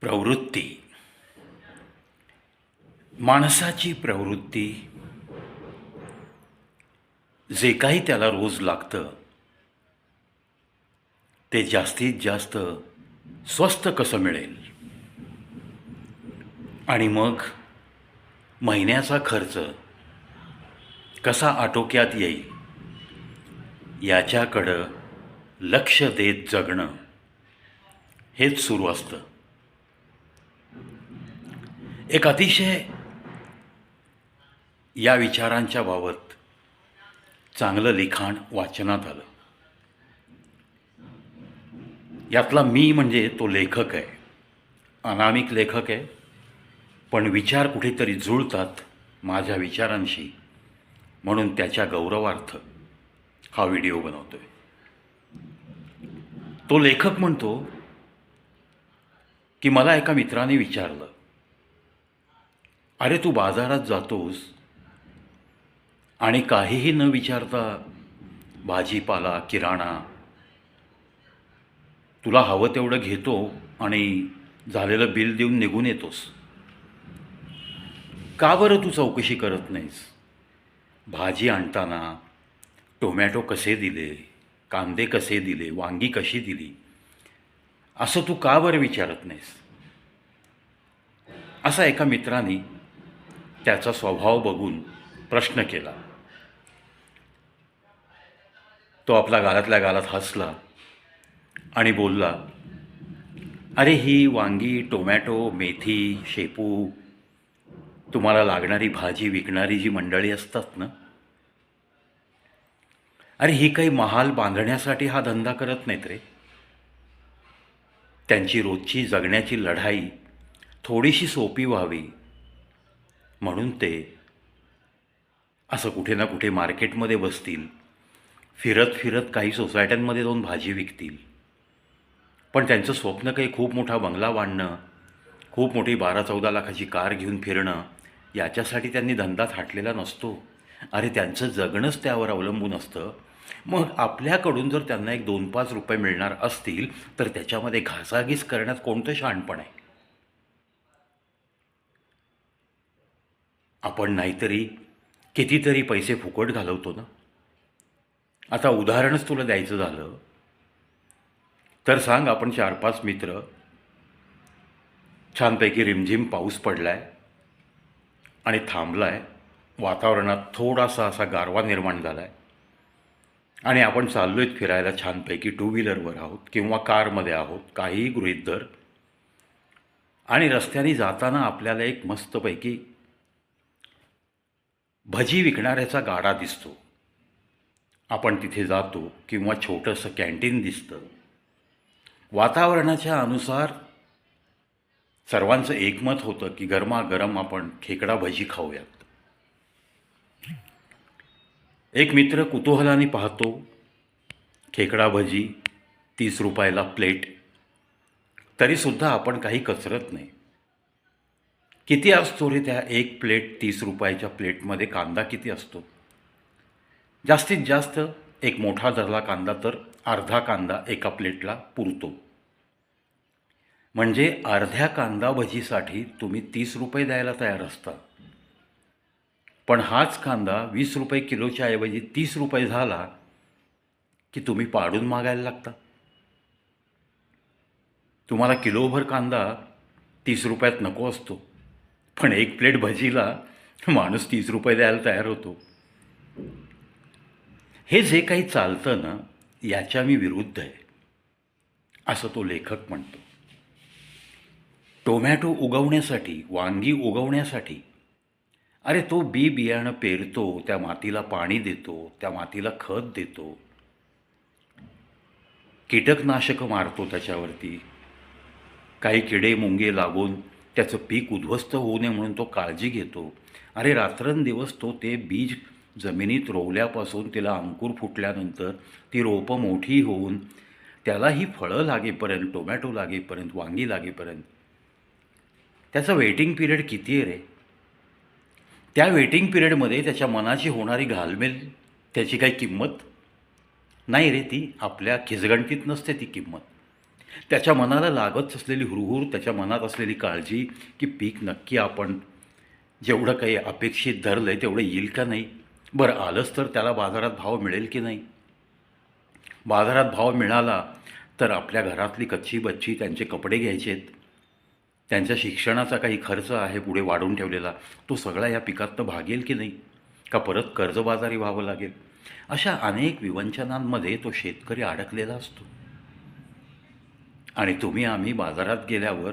प्रवृत्ती. माणसाची प्रवृत्ती. जे काही त्याला रोज लागतं ते जास्तीत जास्त स्वस्त कसं मिळेल? आणि मग महिन्याचा खर्च कसा आटोक्यात येईल? याच्याकडं लक्ष देत जगणं हेच सुरू असतं. एक अतिशय या विचारांच्या बाबत चांगलं लिखाण वाचनात आलं. यातला मी म्हणजे तो लेखक आहे. अनामिक लेखक आहे. पण विचार कुठेतरी जुळतात माझ्या विचारांशी. म्हणून त्याच्या गौरवार्थ हा व्हिडिओ बनवतोय. तो लेखक म्हणतो की मला एका मित्राने विचारलं अरे तू बाजारात जातोस आणि काहीही न विचारता भाजीपाला किराणा तुला हवं तेवढं घेतो आणि झालेलं बिल देऊन निघून येतोस. का बरं तू चौकशी करत नाहीस? भाजी आणताना टोमॅटो कसे दिले कांदे कसे दिले वांगी कशी दिली? असं तू का बरं विचारत नाहीस? असा एका मित्राने त्याचा स्वभाव बघून प्रश्न केला. तो आपला गालातल्या गालात हसला आणि बोलला अरे ही वांगी टोमॅटो मेथी शेपू तुम्हाला लागणारी भाजी विकणारी जी मंडळी असतात ना? अरे ही काही महाल बांधण्यासाठी हा धंदा करत नाहीत रे. त्यांची रोजची जगण्याची लढाई थोडीशी सोपी व्हावी म्हणून ते असं कुठे ना कुठे मार्केटमध्ये बसतील. फिरत फिरत काही सोसायट्यांमध्ये जाऊन भाजी विकतील. पण त्यांचं स्वप्न काही खूप मोठा बंगला बांधणं खूप मोठी बारा चौदा लाखाची कार घेऊन फिरणं याच्यासाठी त्यांनी धंदा थाटलेला नसतो. अरे त्यांचं जगणंच त्यावर अवलंबून असतं. मग आपल्याकडून जर त्यांना एक दोन पाच रुपये मिळणार असतील तर त्याच्यामध्ये घासाघीस करण्यात कोणतं शहाणपण आहे? आपण नाहीतरी कितीतरी पैसे फुकट घालवतो ना? आता उदाहरणच तुला द्यायचं झालं. तर सांग आपण चार पाच मित्र छानपैकी रिमझिम पाऊस पडला आहे आणि थांबला आहे वातावरणात थोडासा असा गारवा निर्माण झाला आहे आणि आपण चाललो आहेत फिरायला छानपैकी टू व्हीलरवर आहोत किंवा कारमध्ये आहोत काहीही गृहित धर. आणि रस्त्याने जाताना आपल्याला एक मस्तपैकी भजी विकणाऱ्याचा गाडा दिसतो. आपण तिथे जातो किंवा छोटंसं कॅन्टीन दिसतं. वातावरणाच्या अनुसार सर्वांचं एकमत होतं की गरमागरम आपण खेकडा भजी खाऊयात. एक मित्र कुतूहलाने पाहतो खेकडा भजी तीस रुपयाला प्लेट. तरीसुद्धा आपण काही कचरत नाही. किती असतो रे त्या एक प्लेट तीस रुपयाच्या प्लेटमध्ये कांदा किती असतो? जास्तीत जास्त एक मोठा धरला कांदा तर अर्धा कांदा एका प्लेटला पुरतो. म्हणजे अर्ध्या कांदा भजीसाठी तुम्ही तीस रुपये द्यायला तयार असता. पण हाच कांदा वीस रुपये किलोच्या ऐवजी तीस रुपये झाला की तुम्ही पाडून मागायला लागता. तुम्हाला किलोभर कांदा तीस रुपयात नको असतो. पण एक प्लेट भजीला माणूस तीस रुपये द्यायला तयार होतो. हे जे काही चालतं ना याच्या मी विरुद्ध आहे असं तो लेखक म्हणतो. टोमॅटो उगवण्यासाठी वांगी उगवण्यासाठी अरे तो बी बियाणं पेरतो त्या मातीला पाणी देतो त्या मातीला खत देतो. कीटकनाशकं मारतो त्याच्यावरती. काही किडे मुंगे लागून त्याचं पीक उद्ध्वस्त होऊ नये म्हणून तो काळजी घेतो. अरे रात्रंदिवस तो ते बीज जमिनीत रोवल्यापासून तिला अंकुर फुटल्यानंतर ती रोपं मोठी होऊन त्याला ही फळं लागेपर्यंत टोमॅटो लागेपर्यंत वांगी लागेपर्यंत. त्याचं वेटिंग पिरियड किती आहे रे? त्या वेटिंग पिरियडमध्ये त्याच्या मनाची होणारी घालमेल त्याची काही किंमत? नाही रे ती आपल्या खिजगणतीत नसते ती किंमत. त्याच्या मनाला लागत असलेली हुरहुर त्याच्या मनात असलेली काळजी की पीक नक्की आपण जेवढं काही अपेक्षित धरलं आहे तेवढं येईल का नाही? बरं आलंच तर त्याला बाजारात भाव मिळेल की नाही? बाजारात भाव मिळाला तर आपल्या घरातली कच्ची बच्ची त्यांचे कपडे घ्यायचे आहेत त्यांच्या शिक्षणाचा काही खर्च आहे पुढे वाढून ठेवलेला. तो सगळा या पिकातनं भागेल की नाही? का परत कर्जबाजारी व्हावं लागेल? अशा अनेक विवंचनांमध्ये तो शेतकरी अडकलेला असतो. आणि तुम्ही आम्ही बाजारात गेल्यावर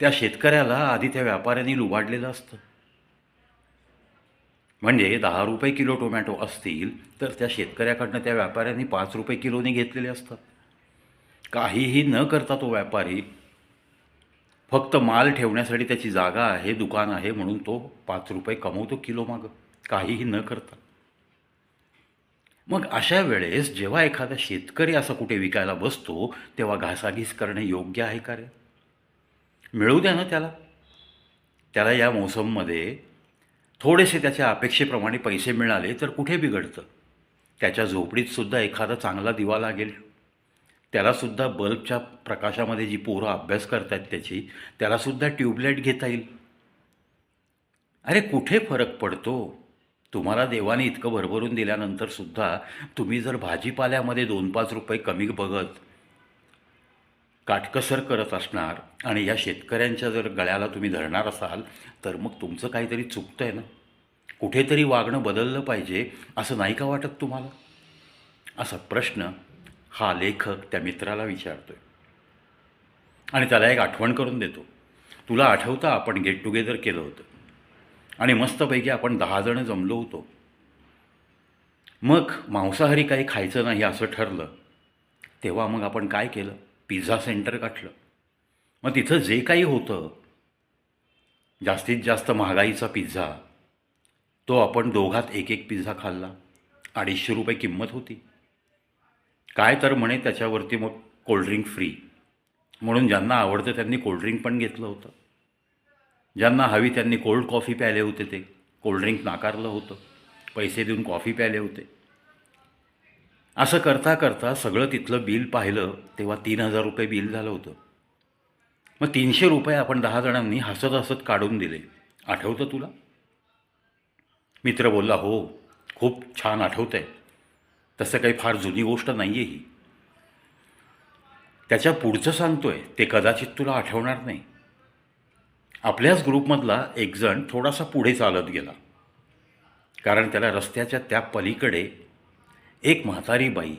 त्या शेतकऱ्याला आधी त्या व्यापाऱ्यांनी लुबाडलेलं असतं. म्हणजे दहा रुपये किलो टोमॅटो असतील तर त्या शेतकऱ्याकडनं त्या व्यापाऱ्यांनी पाच रुपये किलोने घेतलेले असतात. काहीही न करता तो व्यापारी फक्त माल ठेवण्यासाठी त्याची जागा आहे दुकान आहे म्हणून तो पाच रुपये कमवतो किलो मागं. काहीही न करता. मग अशा वेळेस जेव्हा एखादा शेतकरी असा कुठे विकायला बसतो तेव्हा घासाघीस करणे योग्य आहे का रे? मिळू द्या ना त्याला. त्याला या मोसममध्ये थोडेसे त्याच्या अपेक्षेप्रमाणे पैसे मिळाले तर कुठे बिघडतं? त्याच्या झोपडीतसुद्धा एखादा चांगला दिवा लागेल. त्यालासुद्धा बल्बच्या प्रकाशामध्ये जी पोरं अभ्यास करतात त्याची त्यालासुद्धा ट्यूबलाईट घेता येईल. अरे कुठे फरक पडतो? तुम्हाला देवाने इतकं भरभरून दिल्यानंतरसुद्धा तुम्ही जर भाजीपाल्यामध्ये दोन पाच रुपये कमी बघत काटकसर करत असणार आणि या शेतकऱ्यांच्या जर गळ्याला तुम्ही धरणार असाल तर मग तुमचं काहीतरी चुकतं आहे ना? कुठेतरी वागणं बदललं पाहिजे असं नाही का वाटत तुम्हाला? असा प्रश्न हा लेखक त्या मित्राला विचारतो आहे आणि त्याला एक आठवण करून देतो. तुला आठवतं आपण गेट टुगेदर केलं होतं? आणि मस्तपैकी आपण दहा जणं जमलो होतो. मग मांसाहारी काही खायचं नाही असं ठरलं. तेव्हा मग आपण काय केलं? पिझ्झा सेंटर गाठलं. मग तिथं जे काही होतं जास्तीत जास्त महागाईचा पिझ्झा तो आपण दोघात एक एक पिझ्झा खाल्ला. अडीचशे रुपये किंमत होती. काय तर म्हणे त्याच्यावरती मग कोल्ड्रिंक फ्री. म्हणून ज्यांना आवडतं त्यांनी कोल्ड्रिंक पण घेतलं होतं. ज्यांना हवी त्यांनी कोल्ड कॉफी प्यायले होते ते. कोल्ड्रिंक नाकारलं होतं. पैसे देऊन कॉफी प्यायले होते. असं करता करता सगळं तिथलं बिल पाहिलं तेव्हा तीन हजार रुपये बिल झालं होतं. मग तीनशे रुपये आपण दहा जणांनी हसत हसत काढून दिले. आठवतं तुला? मित्र बोलला हो खूप छान आठवतं आहे तसं काही फार जुनी गोष्ट नाही आहे ही. त्याच्या पुढचं सांगतोय ते कदाचित तुला आठवणार नाही. आपल्याच ग्रुपमधला एक जण थोडासा पुढे चालत गेला. कारण त्याला रस्त्याच्या त्या पलीकडे एक म्हातारी बाई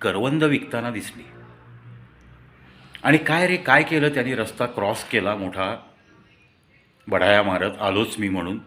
करवंद विकताना दिसली. आणि काय रे काय केलं त्यांनी? रस्ता क्रॉस केला मोठा बढाया मारत आलोच मी म्हणून.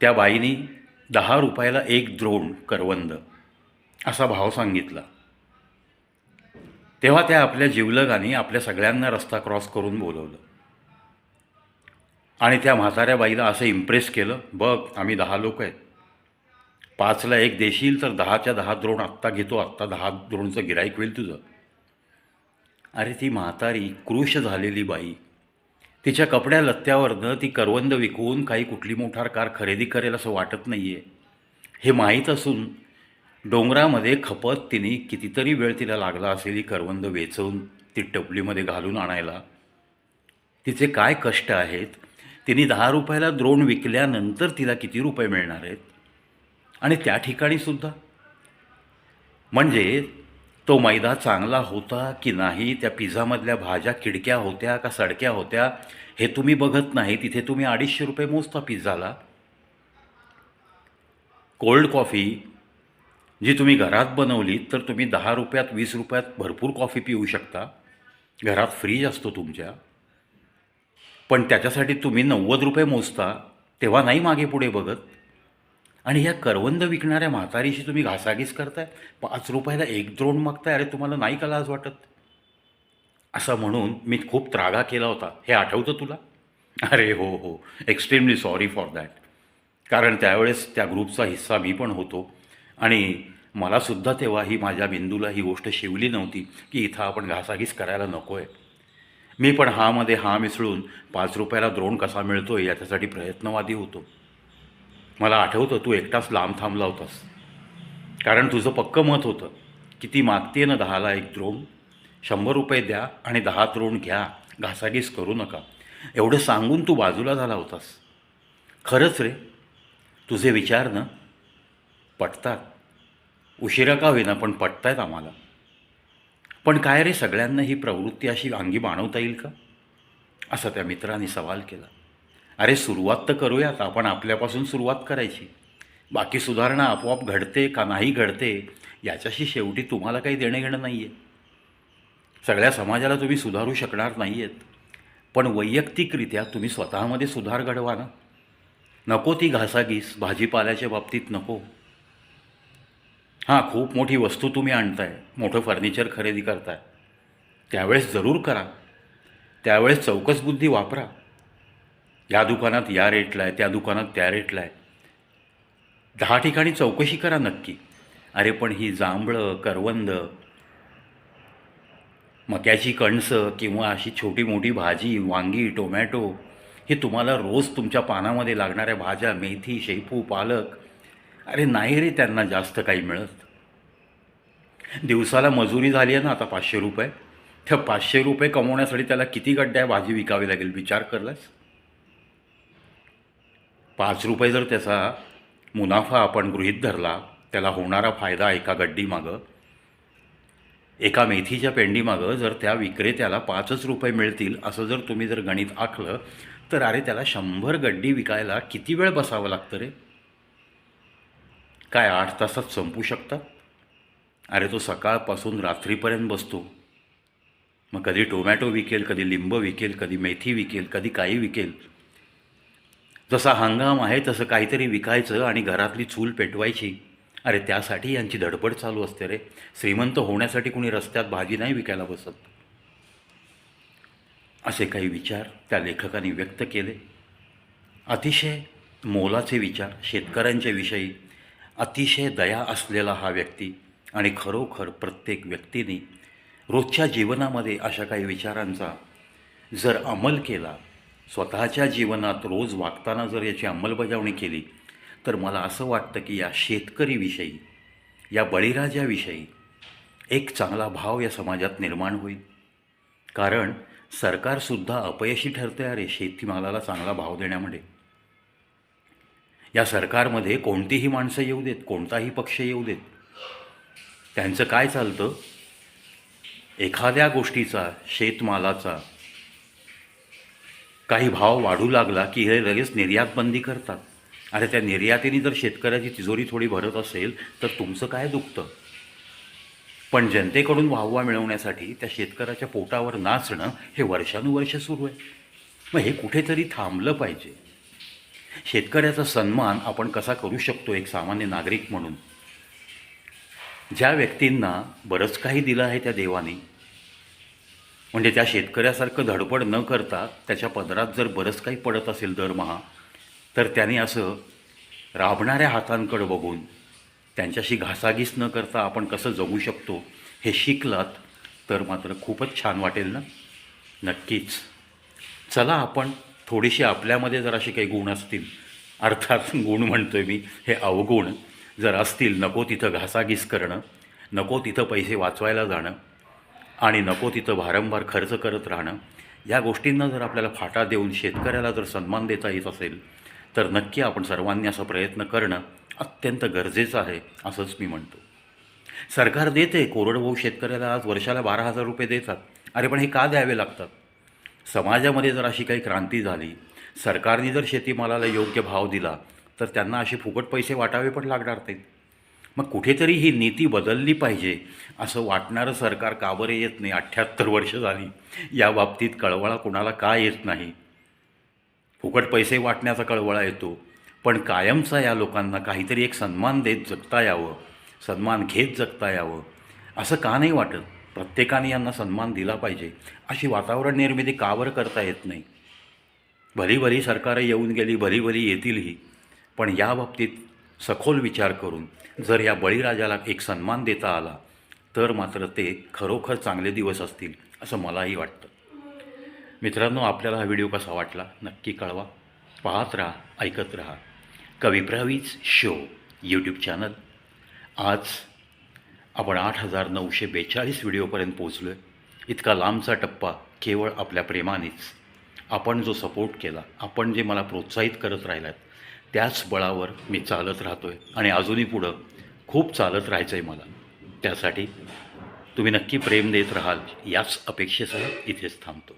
त्या बाईनी दहा रुपयाला एक द्रोण करवंद असा भाव सांगितला. तेव्हा त्या आपल्या जिवलगाने आपल्या सगळ्यांना रस्ता क्रॉस करून बोलवलं. आणि त्या म्हाताऱ्या बाईला असं इम्प्रेस केलं बघ आम्ही दहा लोक आहेत. पाचला एक देशील तर दहाच्या दहा द्रोण आत्ता घेतो आत्ता दहा द्रोणचं गिराईक होईल तुझं. अरे ती म्हातारी क्रुश झालेली बाई. तिच्या कपड्या लत्त्यावरनं ती करवंद विकून काही कुठली मोठार कार खरेदी करेल असं वाटत नाही आहे हे माहीत असून डोंगरामध्ये खपत तिने कितीतरी वेळ तिला लागला असेल ही करवंद वेचवून ती टपलीमध्ये घालून आणायला. तिचे काय कष्ट आहेत? तिने दहा रुपयाला द्रोण विकल्यानंतर तिला किती रुपये मिळणार आहेत? आणि त्या ठिकाणी सुद्धा. म्हणजे तो मैदा चांगला होता की नाही त्या पिझ्झामधल्या भाज्या किडक्या होत्या का सडक्या होत्या हे तुम्ही बघत नाही तिथे तुम्ही अडीचशे रुपये मोजता पिझ्झाला. कोल्ड कॉफी जी तुम्ही घरात बनवली तर तुम्ही दहा रुपयात वीस रुपयात भरपूर कॉफी पिऊ शकता. घरात फ्रीज असतो तुमच्या. पण त्याच्यासाठी तुम्ही नव्वद रुपये मोजता तेव्हा नाही मागे पुढे बघत. आणि ह्या करवंद विकणाऱ्या म्हातारीशी तुम्ही घासाघीस करताय पाच रुपयाला एक द्रोण मागताय अरे तुम्हाला नाही का लाज वाटत? असं म्हणून मी खूप त्रागा केला होता. हे आठवतं तुला? अरे हो हो. एक्स्ट्रीमली सॉरी फॉर दॅट कारण त्यावेळेस त्या ग्रुपचा हिस्सा मी पण होतो. आणि मलासुद्धा तेव्हा ही माझ्या बिंदूला ही गोष्ट शिवली नव्हती की इथं आपण घासाघीस करायला नको आहे मी पण हामध्ये हा मिसळून पाच रुपयाला द्रोण कसा मिळतो याच्यासाठी प्रयत्नवादी होतो. मला आठवतं तू एकटाच लांब थांबला होतास. कारण तुझं पक्कं मत होतं की ती मागते ना दहाला एक द्रोण. शंभर रुपये द्या आणि दहा द्रोण घ्या. घासाघीस करू नका. एवढं सांगून तू बाजूला झाला होतास. खरंच रे तुझे विचार ना पटतात. उशिरा का होईना पण पटतायत आम्हाला. पण काय रे सगळ्यांना ही प्रवृत्ती अशी अंगी बाणवता येईल का? असा त्या मित्राने सवाल केला. अरे सुरुवात तर करूयात आपण आपल्यापासून सुरुवात करायची. बाकी सुधारणा आपोआप घडते का नाही घडते याच्याशी शेवटी तुम्हाला काही देणं घेणं नाही आहे सगळ्या समाजाला तुम्ही सुधारू शकणार नाही आहेत पण वैयक्तिकरित्या तुम्ही स्वतःमध्ये सुधार घडवा ना. नको ती घासाघीस भाजीपाल्याच्या बाबतीत नको. हां खूप मोठी वस्तू तुम्ही आणताय. मोठं फर्निचर खरेदी करताय. त्यावेळेस जरूर करा. त्यावेळेस चौकस बुद्धी वापरा. या दुकानात या रेटला आहे त्या दुकानात त्या रेटला आहे. दहा ठिकाणी चौकशी करा नक्की. अरे पण ही जांभळं करवंद मक्याची कणसं किंवा अशी छोटी मोठी भाजी वांगी टोमॅटो हे तुम्हाला रोज तुमच्या पानामध्ये लागणाऱ्या भाज्या मेथी शेपू पालक अरे नाही रे त्यांना जास्त काही मिळत. दिवसाला मजुरी झाली आहे ना आता पाचशे रुपये. त्या पाचशे रुपये कमवण्यासाठी त्याला किती गड्ड्या भाजी विकावी लागेल विचार करलास? पाच रुपये जर त्याचा मुनाफा आपण गृहीत धरला त्याला होणारा फायदा एका गड्डीमागं एका मेथीच्या पेंडीमागं जर त्या विक्रेत्याला पाचच रुपये मिळतील असं जर तुम्ही जर गणित आखलं तर अरे त्याला शंभर गड्डी विकायला किती वेळ बसावं लागतं रे? काय आठ तासात संपू शकतात? अरे तो सकाळपासून रात्रीपर्यंत बसतो. मग कधी टोमॅटो विकेल कधी लिंब विकेल कधी मेथी विकेल कधी काही विकेल. जसा हंगाम आहे तसं काहीतरी विकायचं आणि घरातली चूल पेटवायची. अरे त्यासाठी यांची धडपड चालू असते रे. श्रीमंत होण्यासाठी कुणी रस्त्यात भाजी नाही विकायला बसत. असे काही विचार त्या लेखकाने व्यक्त केले. अतिशय मोलाचे विचार शेतकऱ्यांच्या विषयी अतिशय दया असलेला हा व्यक्ती आणि खरोखर प्रत्येक व्यक्तीने रोजच्या जीवनामध्ये अशा काही विचारांचा जर अंमल केला स्वतःच्या जीवनात रोज वागताना जर याची अंमलबजावणी केली तर मला असं वाटतं की या शेतकरीविषयी या बळीराजाविषयी एक चांगला भाव या समाजात निर्माण होईल. कारण सरकारसुद्धा अपयशी ठरते अरे शेतीमालाला चांगला भाव देण्यामध्ये. या सरकारमध्ये कोणतीही माणसं येऊ देत कोणताही पक्ष येऊ देत. त्यांचं काय चालतं? एखाद्या गोष्टीचा शेतमालाचा काही भाव वाढू लागला की हे लगेच निर्यात बंदी करतात. अरे त्या निर्यातीने जर शेतकऱ्याची तिजोरी थोडी भरत असेल तर तुमचं काय दुखतं? पण जनतेकडून वाहवा मिळवण्यासाठी त्या शेतकऱ्याच्या पोटावर नाचणं हे वर्षानुवर्ष सुरू आहे. मग हे कुठेतरी थांबलं पाहिजे. शेतकऱ्याचा सन्मान आपण कसा करू शकतो एक सामान्य नागरिक म्हणून? ज्या व्यक्तींना बरंच काही दिलं आहे त्या देवाने म्हणजे त्या शेतकऱ्यासारखं धडपड न करता त्याच्या पदरात जर बरंच काही पडत असेल दरमहा तर त्याने असं राबणाऱ्या हातांकडं बघून त्यांच्याशी घासाघीस न करता आपण कसं जगू शकतो हे शिकलात तर मात्र खूपच छान वाटेल ना? नक्कीच. चला आपण थोडीशी आपल्यामध्ये जर असे काही गुण असतील अर्थात गुण म्हणतोय मी हे अवगुण जर असतील नको तिथं घासाघीस करणं नको तिथं पैसे वाचवायला जाणं आणि नको तिथं वारंवार खर्च करत राहणं या गोष्टींना जर आपल्याला फाटा देऊन शेतकऱ्याला जर सन्मान देता येत असेल तर नक्की आपण सर्वांनी असा प्रयत्न करणं अत्यंत गरजेचं आहे असंच मी म्हणतो. सरकार देते कोरडभाऊ शेतकऱ्याला आज वर्षाला बारा हजार रुपये देतात. अरे पण हे का द्यावे लागतात? समाजामध्ये जर अशी काही क्रांती झाली सरकारने जर शेतीमालाला योग्य भाव दिला तर त्यांना असे फुकट पैसे वाटावे पण लागणार नाहीत. मग कुठेतरी ही नीती बदलली पाहिजे असं वाटणारं सरकार का बरं येत नाही? अठ्ठ्याहत्तर वर्ष झाली या बाबतीत कळवळा कोणाला का येत नाही? फुकट पैसे वाटण्याचा कळवळा येतो पण कायमचा या लोकांना काहीतरी एक सन्मान देत जगता यावं सन्मान घेत जगता यावं असं का नाही वाटत? प्रत्येकाने यांना सन्मान दिला पाहिजे. अशी वातावरण निर्मिती का बरं करता येत नाही. भली भली सरकारं येऊन गेली भली भली येतीलही पण या बाबतीत सखोल विचार करून जर या बळीराजाला एक सन्मान देता आला तर मात्र ते खरोखर चांगले दिवस असतील असं मलाही वाटतं. मित्रांनो आपल्याला हा व्हिडिओ कसा वाटला नक्की कळवा. पाहत राहा ऐकत राहा. कविप्रवीज शो यूट्यूब चॅनल आज आपण आठ हजार नऊशे बेचाळीस व्हिडिओपर्यंत पोचलो आहे इतका लांबचा टप्पा केवळ आपल्या प्रेमानेच. आपण जो सपोर्ट केला आपण जे मला प्रोत्साहित करत राहिलात त्याच बळावर मी चालत राहतो आहे आणि अजूनही पुढं खूप चालत राहायचं आहे मला. त्यासाठी तुम्ही नक्की प्रेम देत राहाल याच अपेक्षेसह इथेच थांबतो.